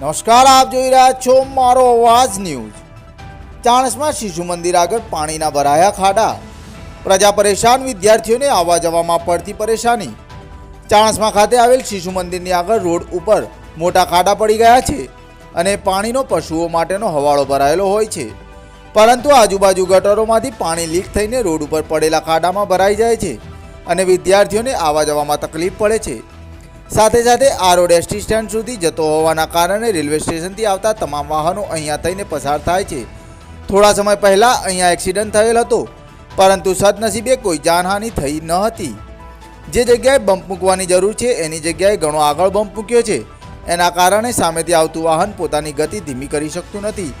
નમસ્કાર, આપ જોઈ રહ્યા છો મારો અવાજ ન્યૂઝ. ચાણસમાં શિશુ મંદિર આગળ પાણીના ભરાયા ખાડા. પ્રજા પરેશાન, વિદ્યાર્થીઓને આવવા જવામાં પડતી પરેશાની. ચાણસમાં ખાતે આવેલ શિશુ મંદિરની આગળ રોડ ઉપર મોટા ખાડા પડી ગયા છે અને પાણીનો પશુઓ માટેનો હવાળો ભરાયેલો હોય છે. પરંતુ આજુબાજુ ગટરોમાંથી પાણી લીક થઈને રોડ ઉપર પડેલા ખાડામાં ભરાઈ જાય છે અને વિદ્યાર્થીઓને આવવા જવામાં તકલીફ પડે છે. સાથે સાથે આ રોડ સ્ટેન્ડ સુધી જતો હોવાના કારણે રેલવે સ્ટેશનથી આવતા તમામ વાહનો અહીંયા થઈને પસાર થાય છે. થોડા સમય પહેલાં અહીંયા એક્સિડન્ટ થયેલ હતો, પરંતુ સદનસીબે કોઈ જાનહાનિ થઈ ન હતી. જે જગ્યાએ બમ્પ મૂકવાની જરૂર છે, એની જગ્યાએ ઘણો આગળ બમ્પ મૂક્યો છે. એના કારણે સામેથી આવતું વાહન પોતાની ગતિ ધીમી કરી શકતું નથી.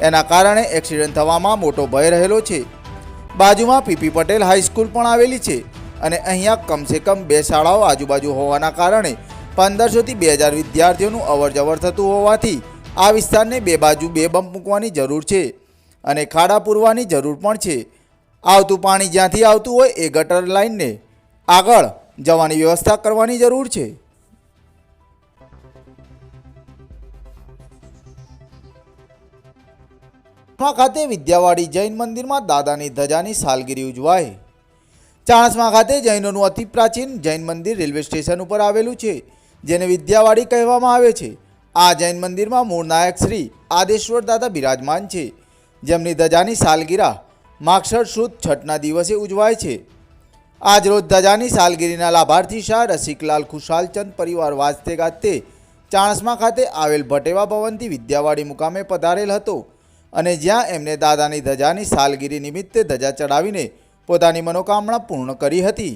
એના કારણે એક્સિડન્ટ થવામાં મોટો ભય રહેલો છે. બાજુમાં પીપી પટેલ હાઈસ્કૂલ પણ આવેલી છે. અને અહીંયા કમસે કમ બે શાળાઓ આજુબાજુ હોવાના કારણે પંદરસોથી બે હજાર વિદ્યાર્થીઓનું અવર જવર થતું હોવાથી આ વિસ્તારને બે બાજુ બે બમ્પ મૂકવાની જરૂર છે અને ખાડા પૂરવાની જરૂર પણ છે. આવતું પાણી જ્યાંથી આવતું હોય એ ગટર લાઇનને આગળ જવાની વ્યવસ્થા કરવાની જરૂર છે. ખાતે વિદ્યાવાડી જૈન મંદિરમાં દાદાની ધજાની સાલગીરી ઉજવાય. ચાણસ્મા ખાતે જૈનોનું અતિ પ્રાચીન જૈન મંદિર રેલવે સ્ટેશન ઉપર આવેલું છે, જેને વિદ્યાવાડી કહેવામાં આવે છે. આ જૈન મંદિરમાં મૂળ નાયક શ્રી આદેશ્વર દાદા બિરાજમાન છે, જેમની ધજાની સાલગીરા માક્ષર શુદ્ધ છઠના દિવસે ઉજવાય છે. આજ રોજ ધજાની સાલગીરીના લાભાર્થી શાહ રસિકલાલ ખુશાલચંદ પરિવાર વાજતે ગાજતે ચાણસમા ખાતે આવેલ ભટેવા ભવનથી વિદ્યાવાડી મુકામે પધારેલ હતો અને જ્યાં એમને દાદાની ધજાની સાલગીરી નિમિત્તે ધજા ચડાવીને પોતાની મનોકામના પૂર્ણ કરી હતી.